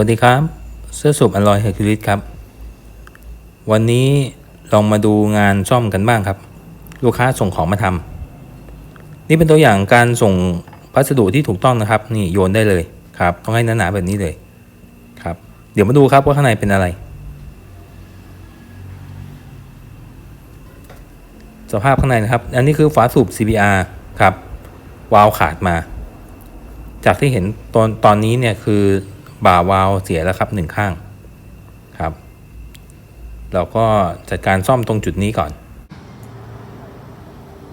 สวัสดีครับ เสื้อสูบอลอยเฮอร์คิวลิสครับ วันนี้ลองมาดูงานซ่อมกันบ้างครับ ลูกค้าส่งของมาทำนี่เป็นตัวอย่างการส่งพัสดุที่ถูกต้องนะครับ นี่โยนได้เลยครับ ต้องให้หนาๆแบบนี้เลยครับ เดี๋ยวมาดูครับว่าข้างในเป็นอะไร สภาพข้างในนะครับ อันนี้คือฝาสูบ CBR ครับวาล์วขาดมา จากที่เห็นตอนตอนนี้เนี่ยคือ บ่าวาล์วเสียแล้วครับหนึ่งข้างครับ เราก็จัดการซ่อมตรงจุดนี้ก่อน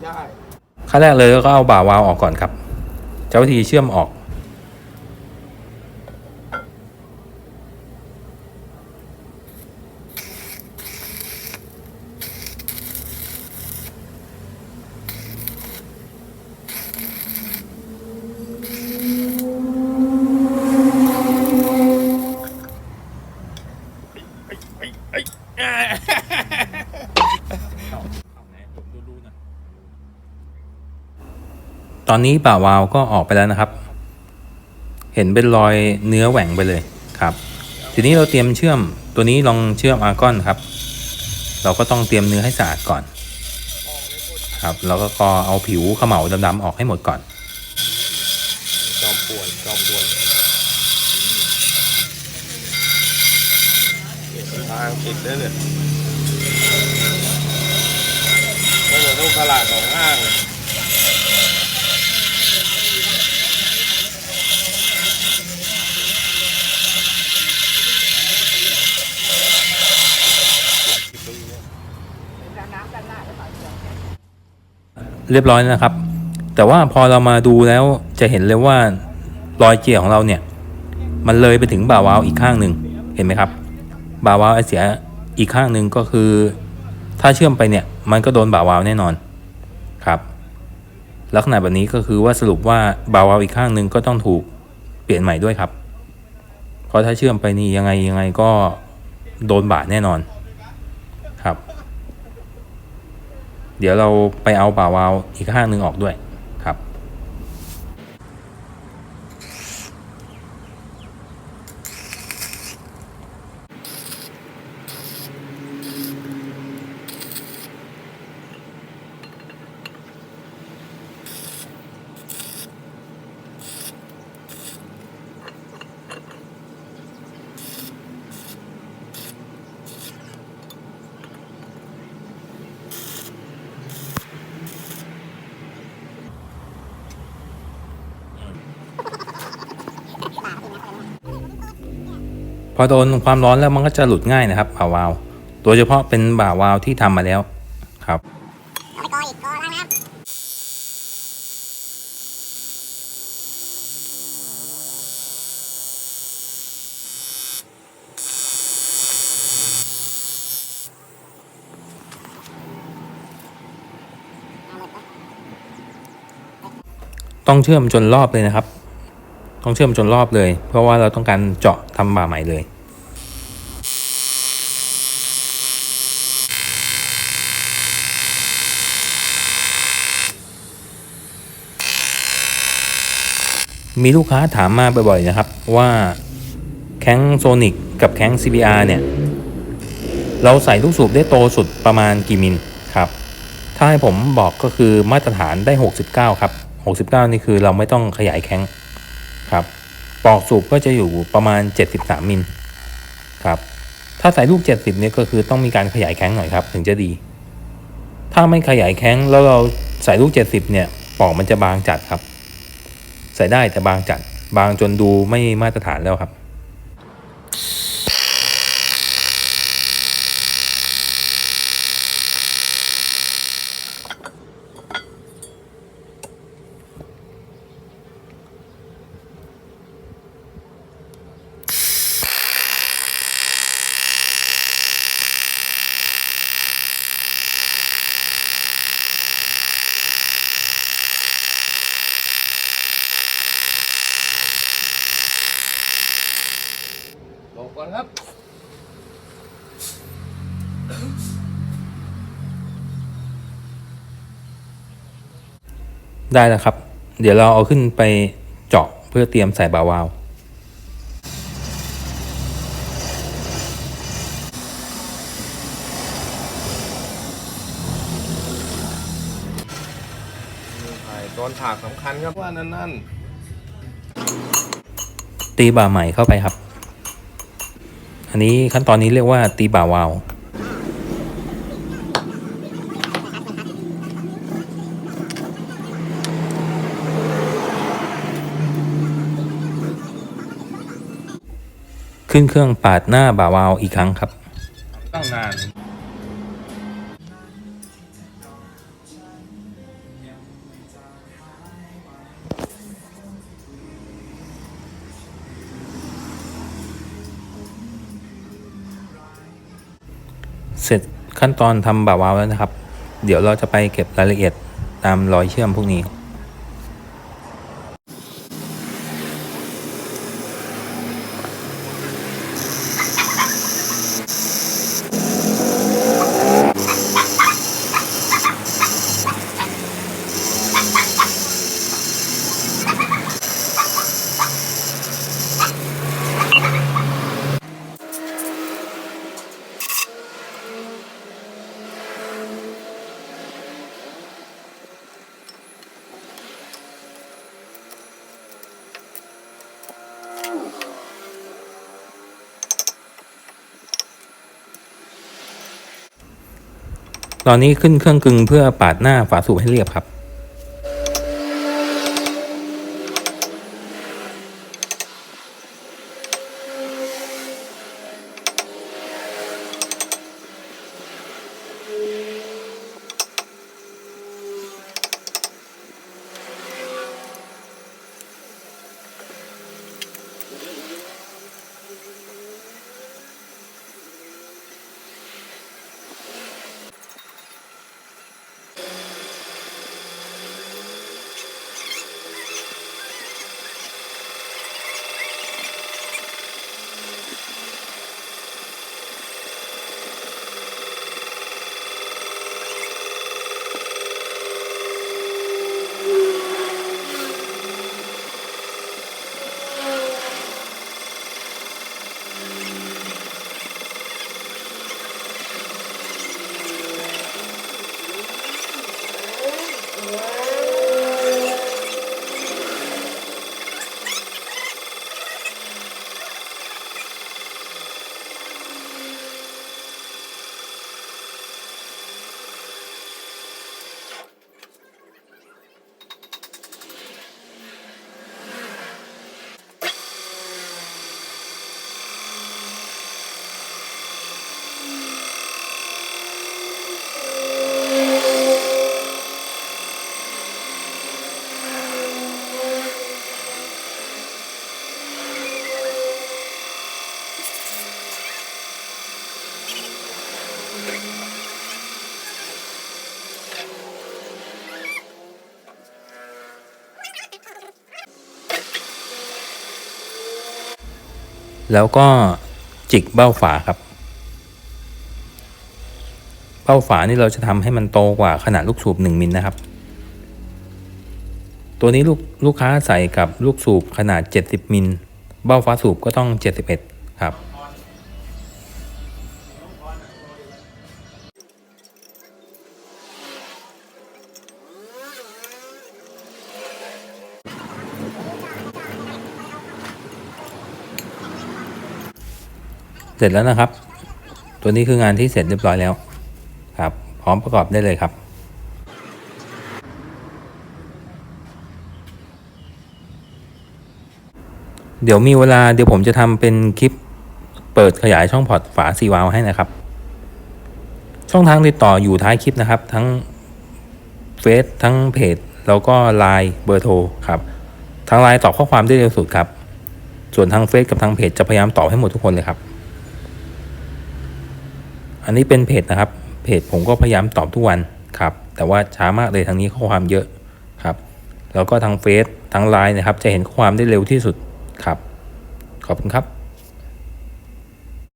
ได้ขั้นแรกเลยก็เอาบ่าวาล์วออกก่อนครับ เจ้าวิธีเชื่อมออก ตอนนี้ป่าวาวก็ออกไปแล้วนะครับ เห็นเป็นรอยเนื้อแหว่งไปเลยครับ ทีนี้เราเตรียมเชื่อมตัวนี้ลองเชื่อมอาร์กอนครับ เราก็ต้องเตรียมเนื้อให้สะอาดก่อน ครับแล้วก็กอเอาผิวขม่าดำๆออกให้หมดก่อน จอมป่วนจอมป่วนเนี่ยทางติดเลยเนี่ยก็เหลือนลูกขลาดของห้างเลยคลิปตรงนี้เนี่ยเรียบร้อยนะครับ แต่ว่าพอเรามาดูแล้วจะเห็นเลยว่ารอยเจียของเราเนี่ย มันเลยไปถึงบ่าวาวอีกข้างหนึ่งเห็นไหมครับ บ่าวาล์วไอเสียอีกข้างหนึ่งก็คือ ถ้าเชื่อมไปเนี่ย มันก็โดนบ่าวาวแน่นอนครับ ลักษณะแบบนี้ก็คือว่าสรุปว่าบ่าวาวอีกข้างหนึ่งก็ต้องถูกเปลี่ยนใหม่ด้วยครับ เพราะถ้าเชื่อมไปนี่ยังไงยังไงก็โดนบาดแน่นอนครับ เดี๋ยวเราไปเอาบ่าวาวอีกข้างหนึ่งออกด้วยครับ พอโดนความร้อนแล้วมันก็จะหลุดง่ายนะครับบ่าวาล์วโดยเฉพาะเป็นบ่าวาล์วที่ทำมาแล้วครับเอาไปกออีกกอแล้วนะครับต้องเชื่อมจนรอบเลยนะครับ ต้องเชื่อมจนรอบเลย เพราะว่าเราต้องการเจาะทำบ่าใหม่เลยมีลูกค้าถามมาบ่อยๆนะครับว่าแข้งโซนิกกับแข้ง CBR เนี่ย เราใส่ลูกสูบได้โตสุดประมาณกี่มิลครับ ถ้าให้ผมบอกก็คือมาตรฐานได้ 69 ครับ 69 นี่คือเราไม่ต้องขยายแข้ง ครับปลอกสูบก็จะอยู่ประมาณ 73 มิลครับถ้าใส่ลูก 70เนี่ยก็คือต้องมีการขยายแข้งหน่อยครับถึงจะดี ถ้าไม่ขยายแข้งแล้วเราใส่ลูก 70เนี่ยปลอกมันจะบางจัดครับ ใส่ได้แต่บางจัดบางจนดูไม่มาตรฐานแล้วครับ ได้แล้วครับ เดี๋ยวเราเอาขึ้นไปเจาะเพื่อเตรียมใส่บาวาวตอนฉากสำคัญครับว่านั่นนั่นตีบ่าใหม่เข้าไปครับ อันนี้ขั้นตอนนี้เรียกว่าตีบ่าวาล์วขึ้นเครื่องปาดหน้าบ่าวาล์วอีกครั้งครับ เสร็จขั้นตอนทำบ่าวาล์วแล้วนะครับ เดี๋ยวเราจะไปเก็บรายละเอียดตามรอยเชื่อมพวกนี้ ตอนนี้ขึ้นเครื่องกึงเพื่อปาดหน้าฝาสูบให้เรียบครับ แล้วก็จิกเบ้าฝาครับ เบ้าฝานี่เราจะทำให้มันโตกว่าขนาดลูกสูบ 1มิลนะครับ ตัวนี้ลูกลูกค้าใส่กับลูกสูบขนาด 70มิลเบ้าฝาสูบก็ต้อง 71 ครับ เสร็จแล้วนะครับ ตัวนี้คืองานที่เสร็จเรียบร้อยแล้วครับ พร้อมประกอบได้เลยครับเดี๋ยวมีเวลาเดี๋ยวผมจะทำเป็นคลิปเปิดขยายช่องพอร์ตฝาซีวาล์วให้นะครับ ช่องทางติดต่ออยู่ท้ายคลิปนะครับ ทั้งเฟซทั้งเพจแล้วก็ไลน์เบอร์โทรครับทางไลน์ตอบข้อความได้เร็วสุดครับ ส่วนทางเฟซกับทางเพจจะพยายามตอบให้หมดทุกคนเลยครับ อันนี้เป็นเพจนะครับ เพจผมก็พยายามตอบทุกวันครับ แต่ว่าช้ามากเลยทางนี้ข้อความเยอะครับ แล้วก็ทางเฟซทางไลน์นะครับ จะเห็นข้อความได้เร็วที่สุดครับ ขอบคุณครับ